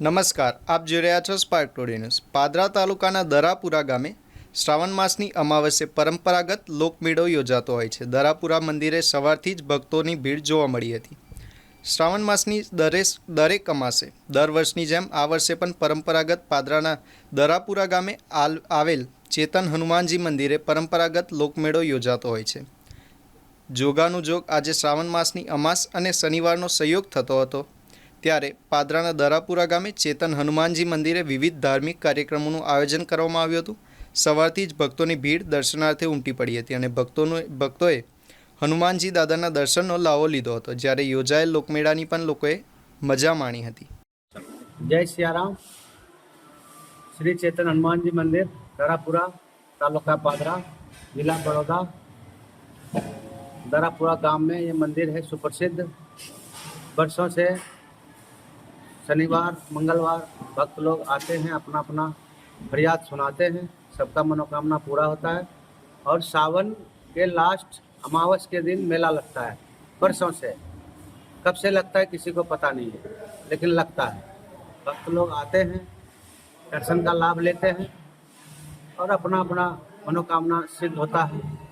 નમસ્કાર, આપ જોઈ રહ્યા છો સ્પાર્ક ટોડી ન્યૂઝ પાદરા તાલુકાના દરાપુરા ગામે શ્રાવણ માસની અમાવસ્યે પરંપરાગત લોકમેળો યોજાતો હોય છે. દરાપુરા મંદિરે સવારથી જ ભક્તોની ભીડ જોવા મળી હતી. શ્રાવણ માસની દરેક દરેક અમાસે, દર વર્ષની જેમ આ વર્ષે પણ પરંપરાગત પાદરાના દરાપુરા ગામે આવેલ ચેતન હનુમાનજી મંદિરે પરંપરાગત લોકમેળો યોજાતો હોય છે. જોગાનું જોગ આજે શ્રાવણ માસની અમાસ અને શનિવારનો સંયોગ થતો હતો. ત્યારે પાદરાના દરાપુરા ગામે ચેતન હનુમાનજી મંદિરે વિવિધ ધાર્મિક કાર્યક્રમોનું આયોજન કરવામાં આવ્યું હતું સવારથી જ ભક્તોની ભીડ દર્શનાર્થે ઉમટી પડી હતી અને ભક્તોનું ભક્તોએ હનુમાનજી દાદાના દર્શનનો લાવો લીધો હતો જ્યારે યોજાયેલ લોકમેળાની પણ લોકોએ મજા માણી હતી जय सियाराम श्री चेतन हनुमान जी मंदिर दरापुरा तालुका पादरा जिला बड़ौदा दरापुरा गांव में ये मंदिर है सुप्रसिद्ध वर्षों से शनिवार, मंगलवार, भक्त लोग आते हैं अपना अपना फरियाद सुनाते हैं, सबका मनोकामना पूरा होता है और सावन के लास्ट अमावस के दिन मेला लगता है वर्षों से। कब से लगता है किसी को पता नहीं है, लेकिन लगता है। भक्त लोग आते हैं, दर्शन का लाभ लेते हैं और अपना अपना मनोकामना सिद्ध होता है।